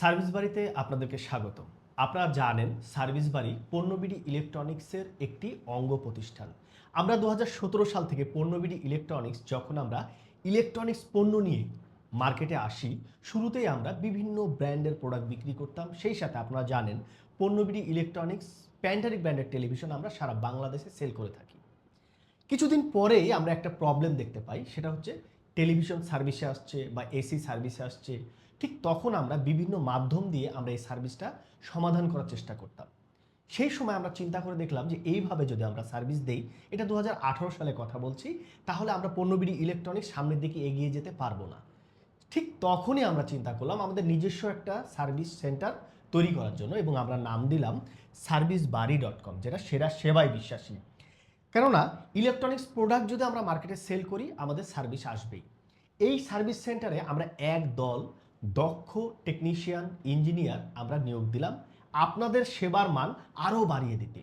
Service বাড়িতে আপনাদেরকে স্বাগত আপনারা জানেন, সার্ভিস বাড়ি পণ্যবিডি ইলেকট্রনিক্সের একটি অঙ্গ প্রতিষ্ঠান। আমরা দু হাজার সতেরো সাল থেকে পণ্যবিডি ইলেকট্রনিক্স যখন আমরা ইলেকট্রনিক্স পণ্য নিয়ে মার্কেটে আসি, শুরুতেই আমরা বিভিন্ন ব্র্যান্ডের প্রোডাক্ট বিক্রি করতাম। সেই সাথে আপনারা জানেন, পণ্যবিডি ইলেকট্রনিক্স প্যান্টারিক ব্র্যান্ডের টেলিভিশন আমরা সারা বাংলাদেশে সেল করে থাকি। কিছুদিন পরেই আমরা একটা প্রবলেম দেখতে পাই, সেটা হচ্ছে টেলিভিশন সার্ভিসে আসছে বা এসি সার্ভিসে আসছে, ঠিক তখন আমরা বিভিন্ন মাধ্যম দিয়ে আমরা এই সার্ভিসটা সমাধান করার চেষ্টা করতাম। সেই সময় আমরা চিন্তা করে দেখলাম যে এইভাবে যদি আমরা সার্ভিস দেই, এটা দু হাজার আঠারো সালে কথা বলছি, তাহলে আমরা পণ্যবিড়ি ইলেকট্রনিক্স সামনের দিকে এগিয়ে যেতে পারব না। ঠিক তখনই আমরা চিন্তা করলাম আমাদের নিজস্ব একটা সার্ভিস সেন্টার তৈরি করার জন্য এবং আমরা নাম দিলাম সার্ভিস বাড়ি ডট কম, যেটা সেরা সেবায় বিশ্বাসী। কেননা ইলেকট্রনিক্স প্রোডাক্ট যদি আমরা মার্কেটে সেল করি, আমাদের সার্ভিস আসবেই। এই সার্ভিস সেন্টারে আমরা এক দল, দক্ষ টেকনিশিয়ান ইঞ্জিনিয়ার আমরা নিয়োগ দিলাম। আপনাদের সেবার মান আরও বাড়িয়ে দিতে।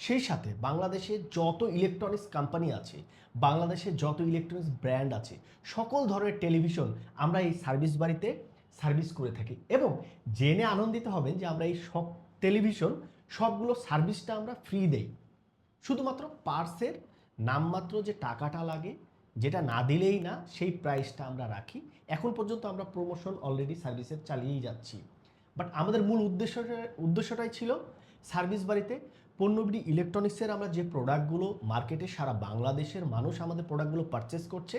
সেই সাথে বাংলাদেশে যত ইলেকট্রনিক্স কোম্পানি আছে, বাংলাদেশে যত ইলেকট্রনিক্স ব্র্যান্ড আছে, সকল ধরনের টেলিভিশন আমরা এই সার্ভিস বাড়িতে সার্ভিস করে থাকি। এবং জেনে আনন্দিত হবেন যে আমরা এই সব টেলিভিশন সবগুলো সার্ভিসটা আমরা ফ্রি দেই। শুধুমাত্র পার্সের নামমাত্র যে টাকাটা লাগে, যেটা না দিলেই না, সেই প্রাইসটা আমরা রাখি। এখন পর্যন্ত আমরা প্রমোশন অলরেডি সার্ভিসের চালিয়েই যাচ্ছি। বাট আমাদের মূল উদ্দেশ্যটা, উদ্দেশ্যটাই ছিল সার্ভিস বাড়িতে। পণ্যবিডি ইলেকট্রনিক্সের আমরা যে প্রোডাক্টগুলো মার্কেটে সারা বাংলাদেশের মানুষ আমাদের প্রোডাক্টগুলো পারচেস করছে,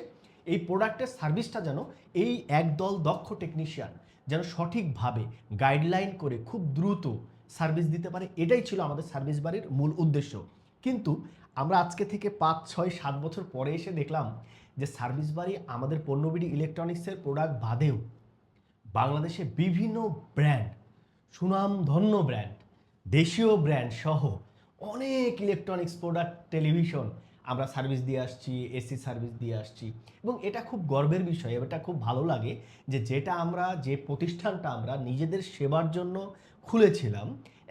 এই প্রোডাক্টের সার্ভিসটা যেন এই একদল দক্ষ টেকনিশিয়ান যেন সঠিকভাবে গাইডলাইন করে খুব দ্রুত সার্ভিস দিতে পারে, এটাই ছিল আমাদের সার্ভিস বাড়ির মূল উদ্দেশ্য। কিন্তু আমরা আজকে থেকে পাঁচ, ছয়, সাত বছর পরে এসে দেখলাম যে সার্ভিস বাড়ি আমাদের পণ্যবিডি ইলেকট্রনিক্সের প্রোডাক্ট বাদেও বাংলাদেশে বিভিন্ন ব্র্যান্ড সুনামধন্য ব্র্যান্ড দেশীয় ব্র্যান্ড সহ অনেক ইলেকট্রনিক্স প্রোডাক্ট টেলিভিশন আমরা সার্ভিস দিয়ে আসছি এসি সার্ভিস দিয়ে আসছি। এবং এটা খুব গর্বের বিষয় এটা খুব ভালো লাগে যে যেটা আমরা, যে প্রতিষ্ঠানটা আমরা নিজেদের সেবার জন্য খুলেছিলাম,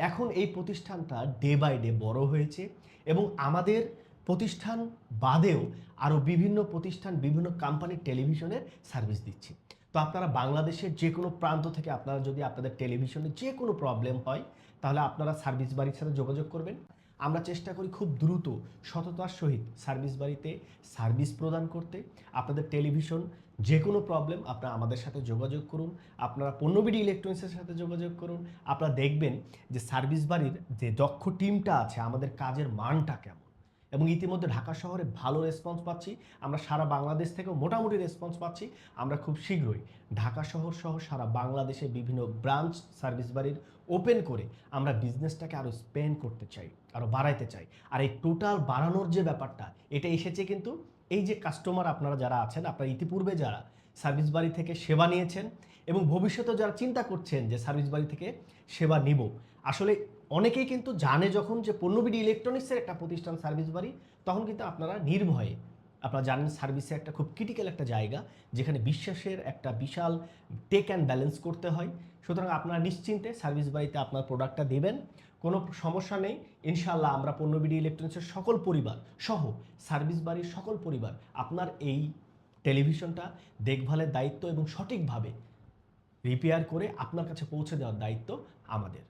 এখন এই প্রতিষ্ঠানটা ডে বাই ডে বড় হয়েছে। এবং আমাদের প্রতিষ্ঠান বাদেও আরও বিভিন্ন প্রতিষ্ঠান, বিভিন্ন কোম্পানি টেলিভিশনের সার্ভিস দিচ্ছে। তো আপনারা বাংলাদেশের যে কোনো প্রান্ত থেকে আপনারা যদি আপনাদের টেলিভিশনে যে কোনো প্রবলেম হয়, তাহলে আপনারা সার্ভিস বাড়ির সাথে যোগাযোগ করবেন। আমরা চেষ্টা করি খুব দ্রুত সততার সহিত সার্ভিস বাড়িতে সার্ভিস প্রদান করতে। আপনাদের টেলিভিশন যে কোনো প্রবলেম, আপনারা আমাদের সাথে যোগাযোগ করুন। আপনারা পণ্য বিডি ইলেকট্রনিক্সের সাথে যোগাযোগ করুন। আপনারা দেখবেন যে সার্ভিস বাড়ির যে দক্ষ টিমটা আছে, আমাদের কাজের মানটা কেমন। এবং ইতিমধ্যে ঢাকা শহরে ভালো রেসপন্স পাচ্ছি। আমরা সারা বাংলাদেশ থেকেও মোটামুটি রেসপন্স পাচ্ছি। আমরা খুব শীঘ্রই ঢাকা শহর সহ সারা বাংলাদেশে বিভিন্ন ব্রাঞ্চ সার্ভিস বাড়ির ওপেন করে আমরা বিজনেসটাকে আরও স্পেন্ড করতে চাই আরও বাড়াইতে চাই। আর এই টোটাল বাড়ানোর যে ব্যাপারটা, এটা এসেছে কিন্তু এই যে কাস্টমার আপনারা যারা আছেন, আপনারা ইতিপূর্বে যারা সার্ভিস বাড়ি থেকে সেবা নিয়েছেন এবং ভবিষ্যতে যারা চিন্তা করছেন যে সার্ভিস বাড়ি থেকে সেবা নিব, আসলে অনেকেই কিন্তু জানে যখন যে পণ্যবিডি ইলেকট্রনিক্সের একটা প্রতিষ্ঠান সার্ভিস বাড়ি, তখন কিন্তু আপনারা নির্ভয়ে, আপনারা জানেন সার্ভিসে একটা খুব ক্রিটিক্যাল একটা জায়গা, যেখানে বিশ্বাসের একটা বিশাল টেক অ্যান্ড ব্যালেন্স করতে হয়। সুতরাং আপনারা নিশ্চিন্তে সার্ভিস বাড়িতে আপনার প্রোডাক্টটা দেবেন, কোনো সমস্যা নেই। ইনশাল্লাহ আমরা পণ্যবিডি ইলেকট্রনিক্সের সকল পরিবার সহ সার্ভিস বাড়ির সকল পরিবার আপনার এই টেলিভিশনটা দেখভালের দায়িত্ব এবং সঠিকভাবে রিপেয়ার করে আপনার কাছে পৌঁছে দেওয়ার দায়িত্ব আমাদের।